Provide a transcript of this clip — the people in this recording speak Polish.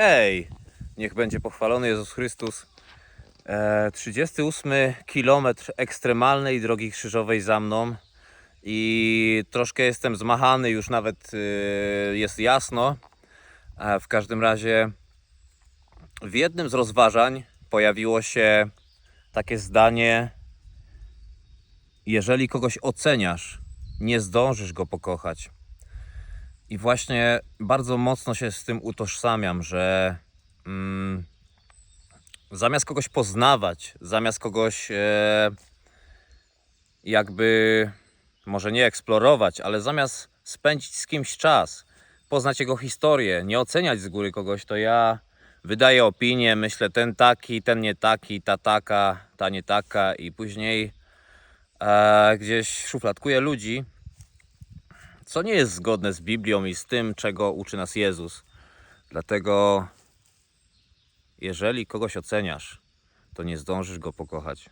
Hej! Niech będzie pochwalony Jezus Chrystus. E, 38 kilometr ekstremalnej drogi krzyżowej za mną i troszkę jestem zmachany, już nawet e, jest jasno. E, w każdym razie w jednym z rozważań pojawiło się takie zdanie: Jeżeli kogoś oceniasz, nie zdążysz go pokochać. I właśnie bardzo mocno się z tym utożsamiam, że mm, zamiast kogoś poznawać, zamiast kogoś e, jakby może nie eksplorować, ale zamiast spędzić z kimś czas, poznać jego historię, nie oceniać z góry kogoś, to ja wydaję opinię, myślę ten taki, ten nie taki, ta taka, ta nie taka i później e, gdzieś szufladkuję ludzi, co nie jest zgodne z Biblią i z tym, czego uczy nas Jezus. Dlatego, jeżeli kogoś oceniasz, to nie zdążysz go pokochać.